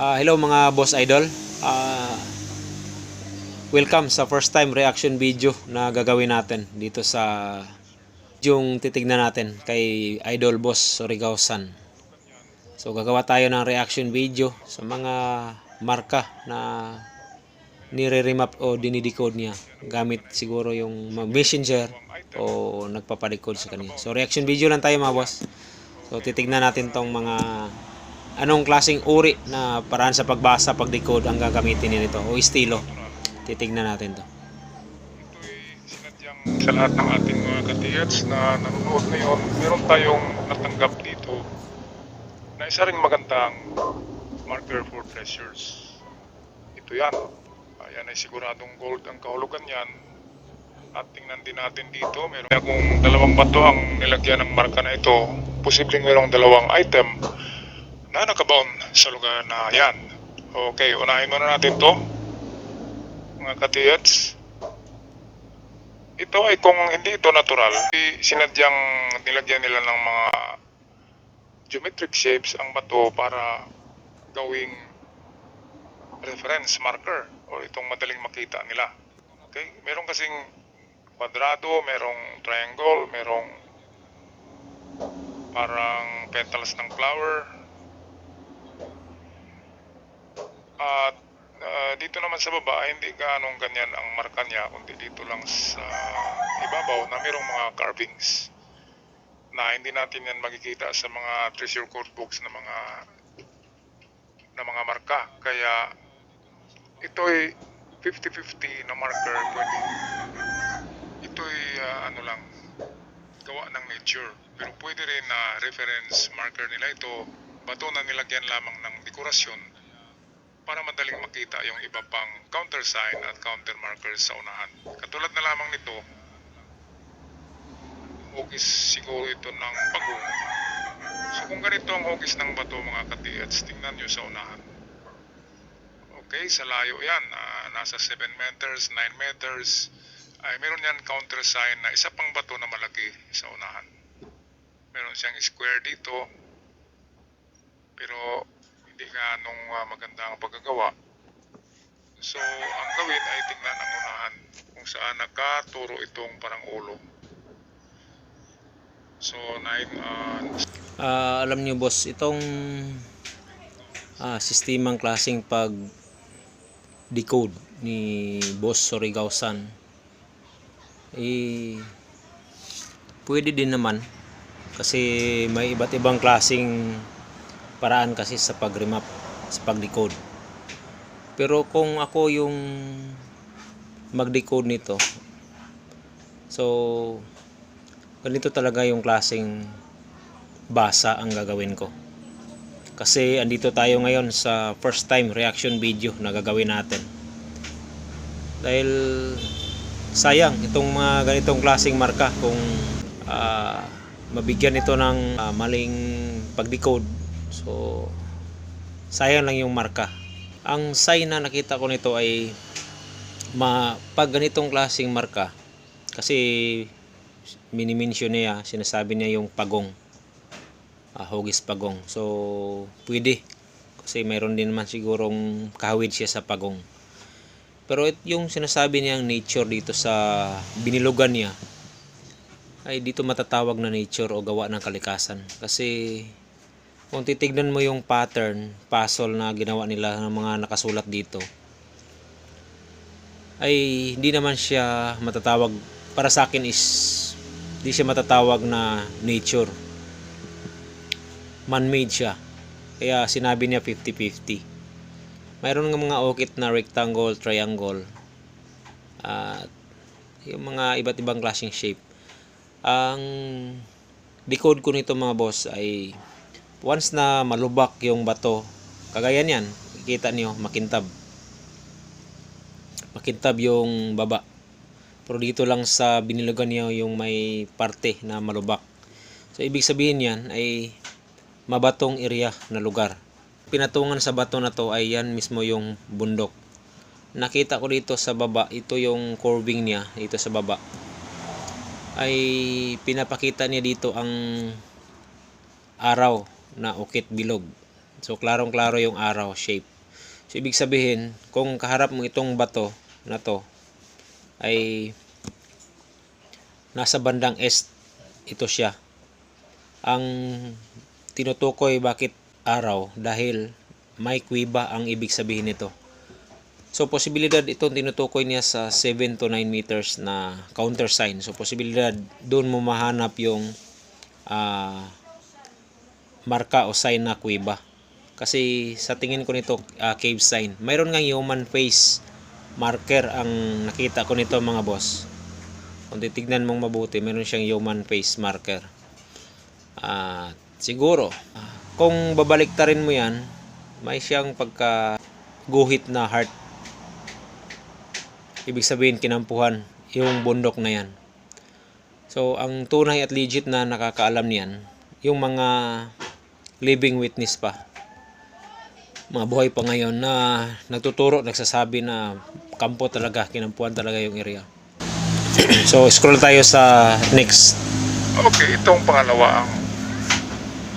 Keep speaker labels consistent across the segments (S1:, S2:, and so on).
S1: Ah, hello mga boss idol. Ah, welcome sa first time reaction video na gagawin natin dito sa yung titignan natin kay Idol Boss Surigao San. So gagawa tayo ng reaction video sa mga marka na nire-remap o dinidecode niya gamit siguro yung messenger o nagpapadecode sa kanya. So reaction video lang tayo mga boss. So titignan natin tong mga anong klaseng uri na paraan sa pagbasa, pag-decode ang gagamitin nito o estilo. Titignan natin to.
S2: Sa lahat ng ating mga katiyats na nanonood ngayon, meron tayong natanggap dito na isa ring magandang marker for treasures. Ito yan. Ayan ay siguradong gold ang kahulugan yan. At tingnan din natin dito, meron akong dalawang bato ang nilagyan ng marka na ito. Posibleng merong dalawang item na nakabound sa lugar na yan. Okay, unahin muna natin to mga katiyats. Ito ay kung hindi ito natural, i- sinadyang nilagyan nila ng mga geometric shapes ang bato para gawing reference marker o itong madaling makita nila. Okay? Meron kasing kwadrado, merong triangle, merong parang petals ng flower. At Ah, dito naman sa baba, hindi gaanong ganyan ang marka niya, kundi dito lang sa ibabaw na mayroong mga carvings na hindi natin yan makikita sa mga treasure code books na mga na mga marka. Kaya ito'y 50-50 na marker pwede. Ito'y ah, ano lang, gawa ng nature. Pero pwede rin na reference marker nila ito, bato na nilagyan lamang ng dekorasyon para madaling makita yung iba pang countersign at counter markers sa unahan. Katulad na lamang nito, hugis siguro ito ng pagong. So kung ganito ang hugis ng bato mga katiyats, tingnan nyo sa unahan. Okay, sa layo yan, ah, nasa 7 meters, 9 meters, ay meron yan countersign na isa pang bato na malaki sa unahan. Meron siyang square dito, pero hindi ganong uh, maganda ang pagkagawa. So, ang gawin ay tingnan ang unahan kung saan nakaturo itong parang ulo. So, nine, uh,
S1: Ah, alam niyo boss, itong ah, sistemang klaseng pag decode ni Boss Surigao San eh pwede din naman kasi may iba't ibang klaseng paraan kasi sa pag-remap, sa pag-decode. Pero kung ako yung mag-decode nito, so ganito talaga yung klaseng basa ang gagawin ko. Kasi andito tayo ngayon sa first time reaction video na gagawin natin. Dahil sayang itong mga ganitong klaseng marka kung ah, mabigyan ito ng ah, maling pag-decode So, sayang lang yung marka. Ang sign na nakita ko nito ay ma, pag ganitong klaseng marka, kasi minimension niya, sinasabi niya yung pagong. Ah, hugis pagong. So, pwede. Kasi mayroon din naman sigurong kahawid siya sa pagong. Pero it- yung sinasabi niyang nature dito sa binilugan niya, ay dito matatawag na nature o gawa ng kalikasan. Kasi kung titignan mo yung pattern, puzzle na ginawa nila ng mga nakasulat dito, ay hindi naman siya matatawag, para sa akin is, hindi siya matatawag na nature. Man-made siya. Kaya sinabi niya 50-50. Mayroon ng mga okit na rectangle, triangle, at yung mga iba't ibang klaseng shape. Ang decode ko nito mga boss ay once na malubak yung bato, kagaya niyan, kikita niyo makintab. Makintab yung baba. Pero dito lang sa binilugan niya yung may parte na malubak. So ibig sabihin yan ay mabatong area na lugar. Pinatungan sa bato na to ay yan mismo yung bundok. Nakita ko dito sa baba, ito yung curving niya, dito sa baba. Ay pinapakita niya dito ang araw na ukit bilog So, klarong-klaro yung araw shape. So, ibig sabihin, kung kaharap mo itong bato na to, ay nasa bandang east ito siya. Ang tinutukoy bakit araw dahil may kuiba ang ibig sabihin nito. So posibilidad itong tinutukoy niya sa 7 to 9 meters na counter sign. So posibilidad doon mo mahanap yung ah, marka o sign na kuiba. Kasi sa tingin ko nito ah, cave sign. Mayroon ngang human face marker ang nakita ko nito mga boss. Kung titignan mong mabuti, meron siyang human face marker. At siguro, ah, kung babaliktarin mo yan, may siyang pagka guhit na heart. Ibig sabihin, kinampuhan yung bundok na yan. So, ang tunay at legit na nakakaalam niyan, yung mga living witness pa. Mga buhay pa ngayon na nagtuturo, nagsasabi na kampo talaga, kinampuhan talaga yung area. so, scroll tayo sa next.
S2: Okay, itong pangalawa ang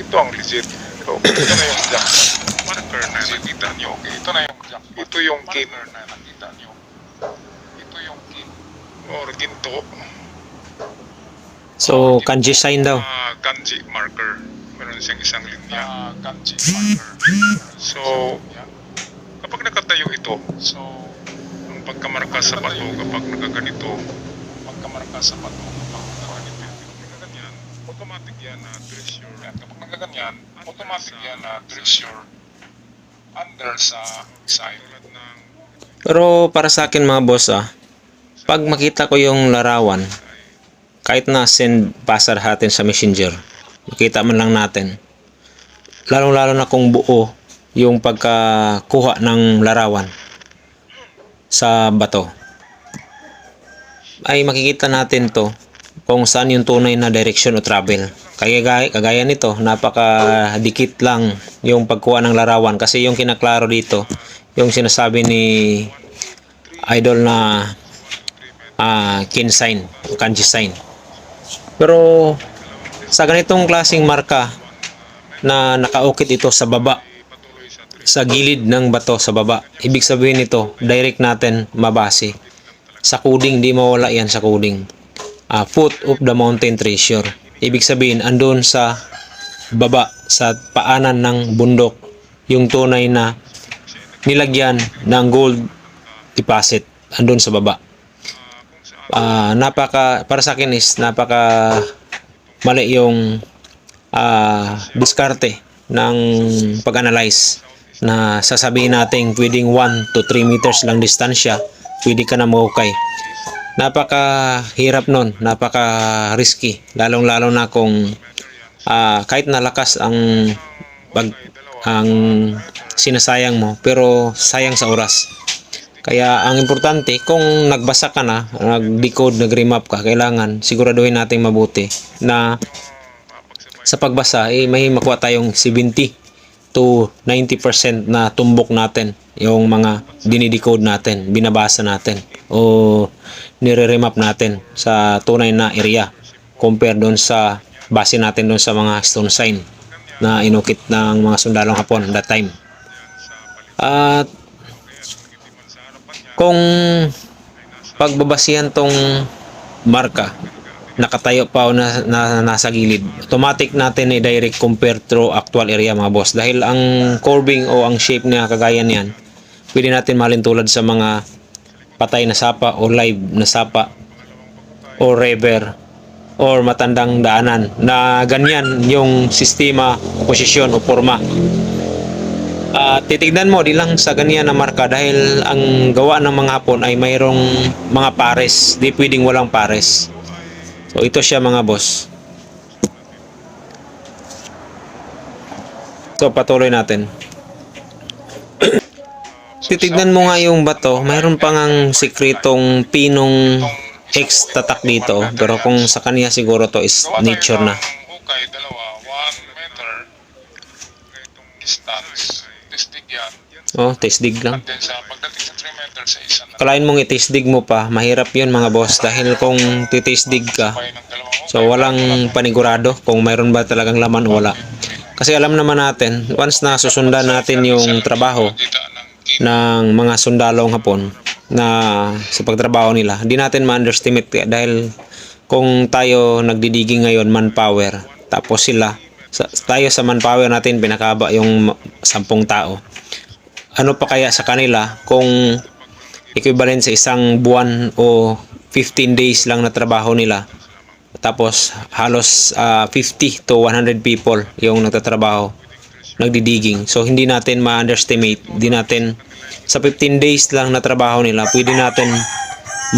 S2: ito ang legit. So, ito na yung Jackson marker na nakita niyo. Okay, ito na yung Jackson. Ito yung kin na nakita niyo. Ito yung kin or ginto.
S1: So, kanji sign daw.
S2: Ah, kanji marker. Meron siyang isang linya. marker. So, kapag nakatayo ito, so, ang pagkamarka sa bato kapag nakaganito, pagkamarka sa bato kapag nakaganito, nakaganyan, automatic yan na treasure. At kapag nakaganyan, automatic yan na treasure under sa side.
S1: Pero para sa akin mga boss ah, pag makita ko yung larawan, kahit na send passer natin sa messenger, makita man lang natin. Lalong-lalo na kung buo yung pagkakuha ng larawan sa bato. Ay makikita natin to kung saan yung tunay na direction o travel. Kaya gaya, kagaya nito, napaka dikit lang yung pagkuha ng larawan kasi yung kinaklaro dito, yung sinasabi ni idol na ah kin sign, kanji sign. Pero sa ganitong klaseng marka na nakaukit ito sa baba,
S2: sa
S1: gilid ng bato sa baba. Ibig sabihin nito, direct natin mabase. Sa coding, di mawala yan sa coding. Ah, foot of the mountain treasure. Ibig sabihin, andun sa baba, sa paanan ng bundok, yung tunay na nilagyan ng gold deposit. Andun sa baba. Ah, napaka, para sa akin is napaka mali yung ah, diskarte ng pag-analyze na sasabihin natin pwedeng 1 to 3 meters lang distansya, pwede ka na mahukay. Napaka hirap nun, napaka risky, lalong lalo na kung ah, kahit nalakas ang pag ang sinasayang mo pero sayang sa oras. Kaya ang importante kung nagbasa ka na, nag-decode, nag-remap ka, kailangan siguraduhin natin mabuti na sa pagbasa eh may makuha tayong 70 to 90% na tumbok natin yung mga dinidecode natin, binabasa natin o nire-remap natin sa tunay na area compare doon sa base natin doon sa mga stone sign na inukit ng mga sundalong hapon that time. At kung pagbabasihan tong marka nakatayo pa o na, na, nasa gilid automatic natin i-direct compare to actual area mga boss. Dahil ang curving o ang shape niya kagaya niyan pwede natin mahalin tulad sa mga patay na sapa o live na sapa o river or matandang daanan na ganyan yung sistema, posisyon o forma at titignan mo di lang sa ganyan na marka dahil ang gawa ng mga hapon ay mayroong mga pares di pwedeng walang pares. So ito siya mga boss. So patuloy natin. Titignan mo nga yung bato. Mayroon pa ngang sikretong pinong X tatak dito. Pero kung sa kanya siguro to is nature na.
S2: Hukay, dalawa, 1 meter. Ganitong distance. Testig yan.
S1: oh test dig lang
S2: And then sa pagdating sa 3 meter sa isa na
S1: kalain mong itisdig mo pa mahirap yun mga boss dahil kung titisdig ka. So walang panigurado kung mayroon ba talagang laman o wala. Kasi alam naman natin, once na susundan natin yung trabaho ng mga sundalong hapon na sa pagtrabaho nila, hindi natin ma-underestimate dahil kung tayo nagdidiging ngayon manpower, tapos sila, sa, tayo sa manpower natin pinakaba yung sampung tao. Ano pa kaya sa kanila kung equivalent sa isang buwan o 15 days lang na trabaho nila? Tapos halos ah, 50 to 100 people yung nagtatrabaho nagdidiging so hindi natin ma-underestimate. Hindi natin sa 15 days lang na trabaho nila pwede natin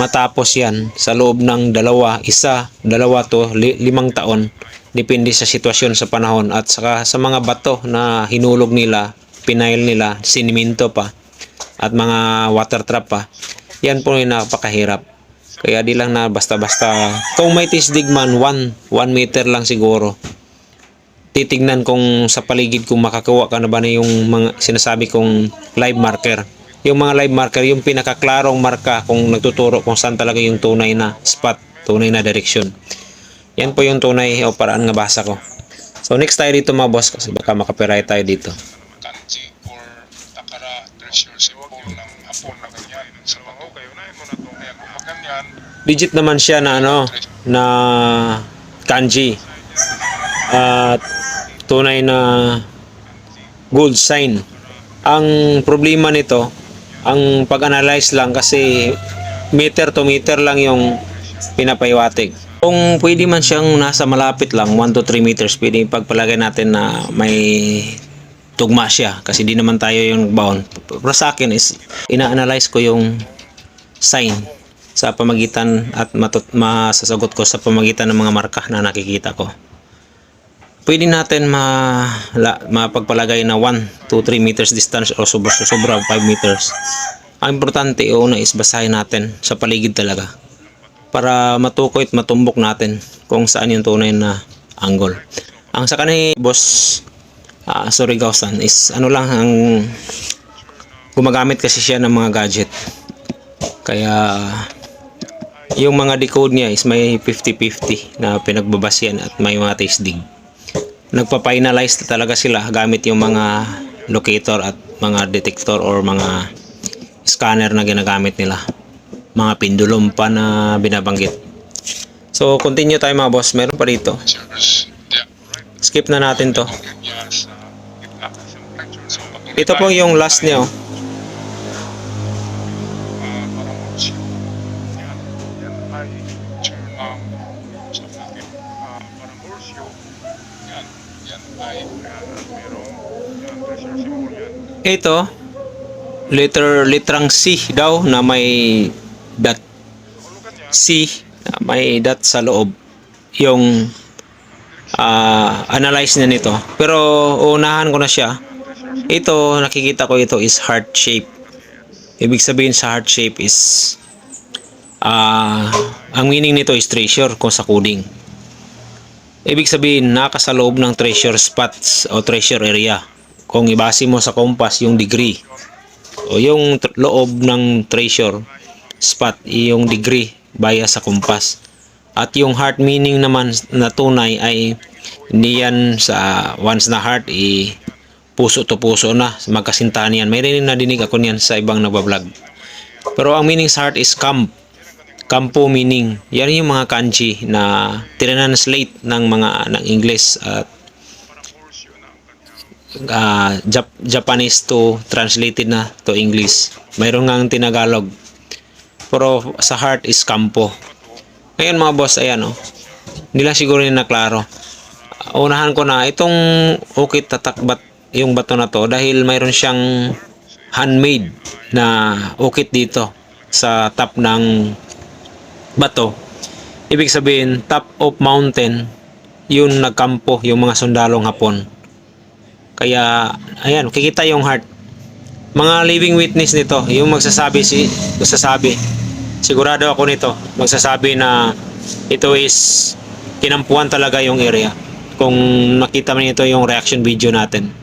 S1: matapos yan sa loob ng dalawa isa dalawa to li- limang taon depende sa sitwasyon sa panahon at saka sa mga bato na hinulog nila pinail nila siniminto pa at mga water trap pa yan po yung napakahirap kaya di lang na basta-basta. Kung may tisdig man, 1 1 meter lang siguro. Titignan kung sa paligid kung makakuha ka na ba na yung mga sinasabi kong live marker. Yung mga live marker, yung pinakaklarong marka kung nagtuturo kung saan talaga yung tunay na spot, tunay na direction. Yan po yung tunay o paraan nga basa ko. So next tayo dito mga boss kasi baka makapiright tayo dito. Digit naman siya na ano, na kanji. At tunay na gold sign. Ang problema nito, ang pag-analyze lang kasi meter to meter lang yung pinapaywatig. Kung pwede man siyang nasa malapit lang, 1 to 3 meters, pwede pagpalagay natin na may tugma siya kasi di naman tayo yung bound. Pero sa akin is, ina-analyze ko yung sign sa pamagitan at matut masasagot ko sa pamagitan ng mga marka na nakikita ko. Pwede natin ma la, mapagpalagay na 1 to 3 meters distance o sobra sobra 5 meters. Ang importante una is basahin natin sa paligid talaga para matukoy at matumbok natin kung saan yung tunay na angle. Ang sa kanay boss ah sorry Gausan is ano lang ang gumagamit kasi siya ng mga gadget. Kaya yung mga decode niya is may 50-50 na pinagbabasyan at may mga taste dig. Nagpa-finalize talaga sila gamit yung mga locator at mga detector or mga scanner na ginagamit nila. Mga pendulum pa na binabanggit. So, continue tayo mga boss. Meron pa
S2: right.
S1: Skip na natin to. Ito po yung last niya. oh. Ito, letter, litrang C daw na may dot. C na may dot sa loob yung ah, analyze na nito. Pero unahan ko na siya. Ito, nakikita ko ito is heart shape. Ibig sabihin sa heart shape is ah ang meaning nito is treasure kung sa coding. Ibig sabihin, naka sa loob ng treasure spots o treasure area. Kung ibase mo sa compass yung degree o yung loob ng treasure spot, yung degree bias sa compass. At yung heart meaning naman na tunay ay hindi yan sa once na heart i puso to puso na magkasintahan yan. May rin nadinig ako niyan sa ibang nagbablog. Pero ang meaning sa heart is camp. Kampo meaning. Yan yung mga kanji na tinranslate ng mga ng English at ah, Jap- Japanese to translated na to English. Mayroon ngang tinagalog. Pero sa heart is kampo. Ngayon mga boss, ayan oh. Hindi lang siguro yung naklaro. Unahan ko na itong ukit tatakbat yung bato na to dahil mayroon siyang handmade na ukit dito sa top ng bato. Ibig sabihin, top of mountain, yun nagkampo yung mga sundalong hapon. Kaya, ayan, kikita yung heart. Mga living witness nito, yung magsasabi si magsasabi. Sigurado ako nito, magsasabi na ito is kinampuan talaga yung area. Kung nakita man ito yung reaction video natin.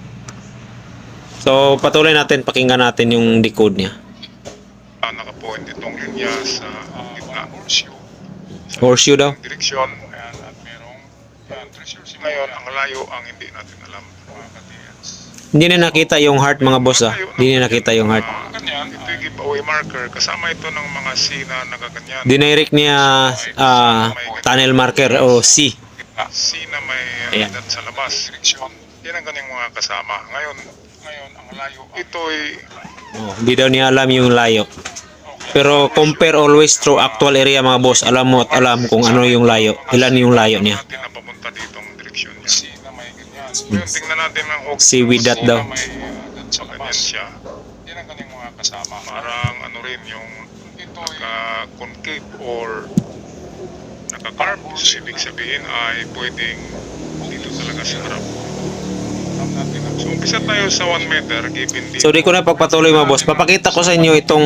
S1: So, patuloy natin, pakinggan natin yung decode niya.
S2: Ah, nakapoint itong linya sa ah, gitna horseshoe. Sa
S1: Horseshoe daw.
S2: direksyon. Ayan, at merong Yan, treasure Ngayon, ang layo ang hindi natin alam, mga katiyats.
S1: Hindi na nakita yung heart mga boss ah. Hindi na nakita yung heart.
S2: Ah, ganyan, ito yung giveaway marker. Kasama ito ng mga C na nagaganyan.
S1: Dinirect niya ah, tunnel marker o C.
S2: C na may
S1: Ayan.
S2: edad sa labas. Direksyon. Yan ang kanyang mga kasama. Ngayon, ngayon ang layo. Ito'y
S1: Oh, Hindi daw niya alam yung layo. Pero compare always through actual area mga boss. Alam mo at alam kung ano yung layo. Ilan yung layo niya.
S2: natin na papunta dito ang direksyon niya. C na may ganyan. Ngayon, tingnan natin ang.
S1: C with that daw.
S2: May siya. Yan ang kanyang mga kasama. Parang ano rin yung naka-concave or naka-carb. So, ibig sabihin ay pwedeng dito talaga sa harap. So, umpisa tayo sa 1 meter, given dito.
S1: So di ko na pagpatuloy mga boss. Papakita ko sa inyo itong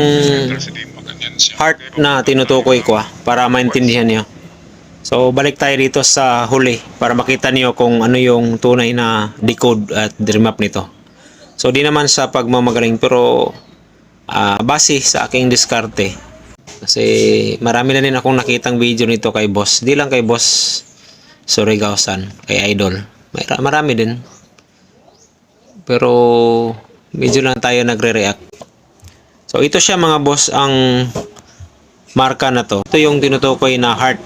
S1: heart na tinutukoy ko ah, para maintindihan niyo. So balik tayo dito sa huli para makita niyo kung ano yung tunay na decode at remap nito. So di naman sa pagmamagaling pero ah, base sa aking diskarte. Kasi marami na din akong nakitang video nito kay boss. Di lang kay boss Surigao-san, kay Idol. May marami din. Pero medyo lang tayo nagre-react. So ito siya mga boss ang marka na to. Ito yung tinutukoy na heart.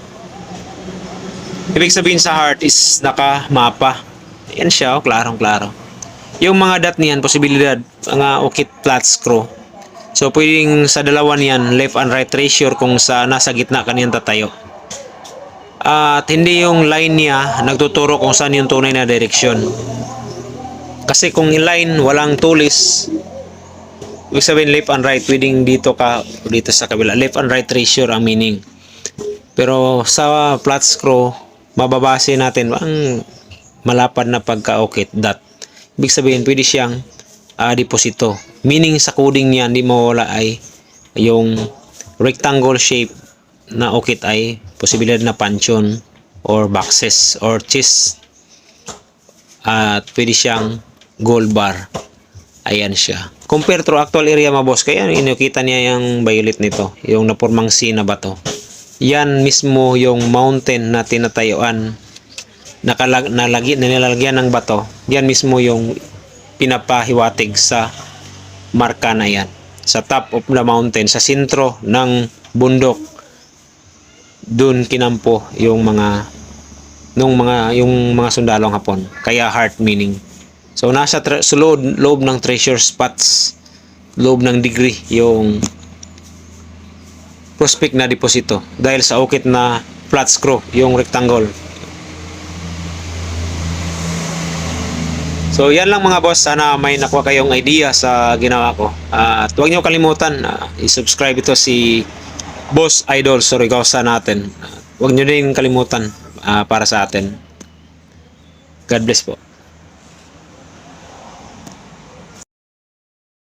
S1: Ibig sabihin sa heart is naka-mapa. Yan siya, oh, klarong-klaro. Yung mga dot niyan, posibilidad, mga ukit flat screw. So pwedeng sa dalawa niyan, left and right treasure kung sa nasa gitna kaniyang tatayo. At hindi yung line niya nagtuturo kung saan yung tunay na direksyon. Kasi kung in-line, walang tulis, ibig sabihin left and right, pwedeng dito ka, dito sa kabila. Left and right treasure ang meaning. Pero sa flat screw, mababase natin ang malapad na pagka-okit dot. Ibig sabihin, pwede siyang ah, deposito. Meaning sa coding niya, hindi mawala ay yung rectangle shape na okit ay posibilidad na pansyon or boxes or chest at pwede siyang gold bar. Ayan siya. Compare to actual area mga boss, kaya inukita niya yung violet nito, yung napurmang C na bato. Yan mismo yung mountain na tinatayuan nakalag nalagi na nilalagyan ng bato. Yan mismo yung pinapahiwatig sa marka na yan. Sa top of the mountain, sa sentro ng bundok. Doon kinampo yung mga nung mga yung mga sundalong hapon. Kaya heart meaning. So nasa sa loob, loob ng treasure spots, loob ng degree yung prospect na deposito dahil sa ukit na flat screw, yung rectangle. So yan lang mga boss, sana may nakuha kayong idea sa ginawa ko. Ah, at huwag niyo kalimutan, ah, i-subscribe ito si Boss Idol Surigao natin. Uh, huwag niyo din kalimutan ah, para sa atin. God bless po.